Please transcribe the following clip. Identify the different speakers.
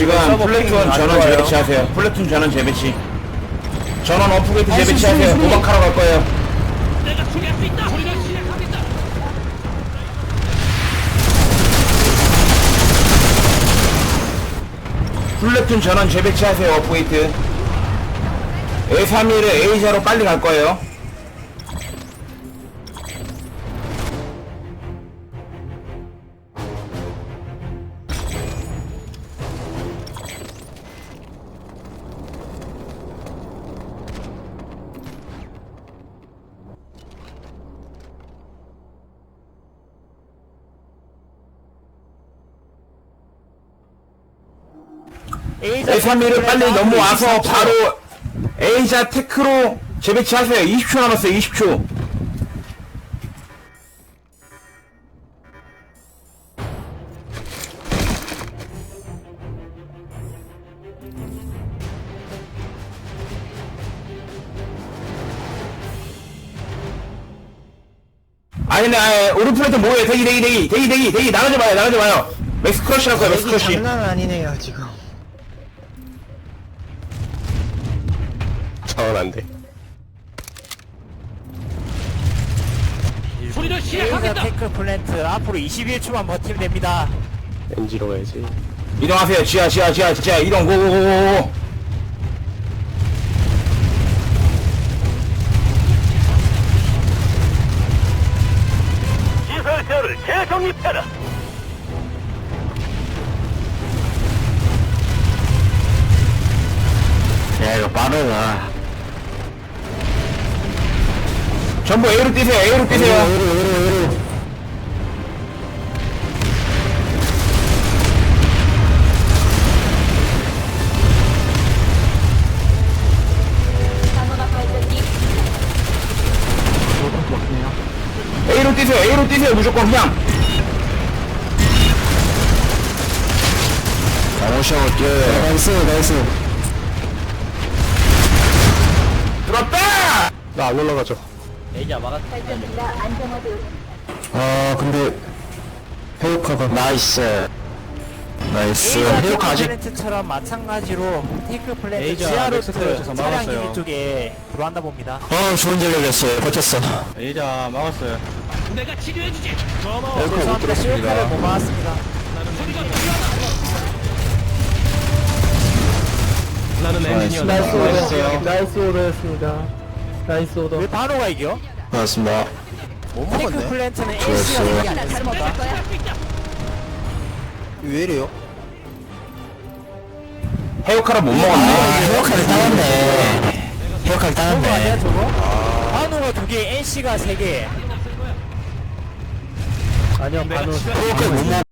Speaker 1: 지금
Speaker 2: 서버
Speaker 1: 플래툰
Speaker 2: 핑안
Speaker 1: 전원
Speaker 2: 좋아요.
Speaker 1: 재배치하세요. 플래툰 전원 재배치. 전원 어프게이트 재배치하세요. 도박하러 갈 거예요.
Speaker 3: 내가 소개할 수 있다. 우리가 시작하겠다.
Speaker 1: 플래툰 전원 재배치하세요. 어프게이트. A31을 A자로 빨리 갈 거예요. A31을 빨리 넘어와서 바로 A자 테크로 재배치하세요. 20초 남았어요. 20초. 아니네, 아니, 오른플레트 뭐예요? 대기, 대기, 대기, 대기, 대기, 대기, 나가지 마요, 나가지 마요. 맥스 크러쉬 할 거야, 맥스
Speaker 2: 이게
Speaker 1: 크러쉬.
Speaker 2: 장난 아니네요 지금
Speaker 4: 저건 안 돼.
Speaker 3: 우리가
Speaker 5: A자
Speaker 3: 시작하겠다.
Speaker 5: 테크 플랜트 앞으로 21초만 버티면 됩니다.
Speaker 4: NG로 가야지.
Speaker 1: 이동하세요. 지하, 지하, 지하, 지하, 이동, 고고고고고.
Speaker 3: 시설체를 재정립해라.
Speaker 1: 야, 이거 빠르다. 전부 A로 뛰세요, A로 뛰세요. A로 뛰세요, A로 뛰세요, 무조건 그냥. 오셔 뛰어요. 나이스, 나이스. 들었다!
Speaker 4: 나 안 올라가죠.
Speaker 5: A자 막았.
Speaker 1: 아, 근데, 헤어카가. 나이스. 나이스. 헤어카 아직.
Speaker 5: 플랜트처럼 마찬가지로 테크 플랜트
Speaker 2: A자
Speaker 5: 지하
Speaker 2: 맥스
Speaker 5: 루트
Speaker 2: 플랜트에서
Speaker 5: 차량
Speaker 2: 막았어요.
Speaker 5: 기지 쪽에 들어간다 봅니다.
Speaker 1: 어, 좋은 전략이었어요. 버텼어.
Speaker 2: A자 막았어요
Speaker 3: 내가 치료해주지.
Speaker 5: 죄송합니다. 실패를 못 막았습니다.
Speaker 2: 나는 엔지니어
Speaker 1: 나이스 오더였어요.
Speaker 2: 나이스 오더였습니다 나이스 오더
Speaker 5: 왜 바로가 이겨?
Speaker 1: 반갑습니다.
Speaker 5: 테크 플랜트는 되지 않습니다.
Speaker 3: 할수 있다.
Speaker 2: 왜 이래요?
Speaker 1: 헤어카를 못 먹었네. 헤어카를 따왔네. 헤어카를
Speaker 5: 저거 아니야 저거? 바노가 두 개, NC가 세 개.
Speaker 2: 아니요 반우
Speaker 1: 헤어카를 못 먹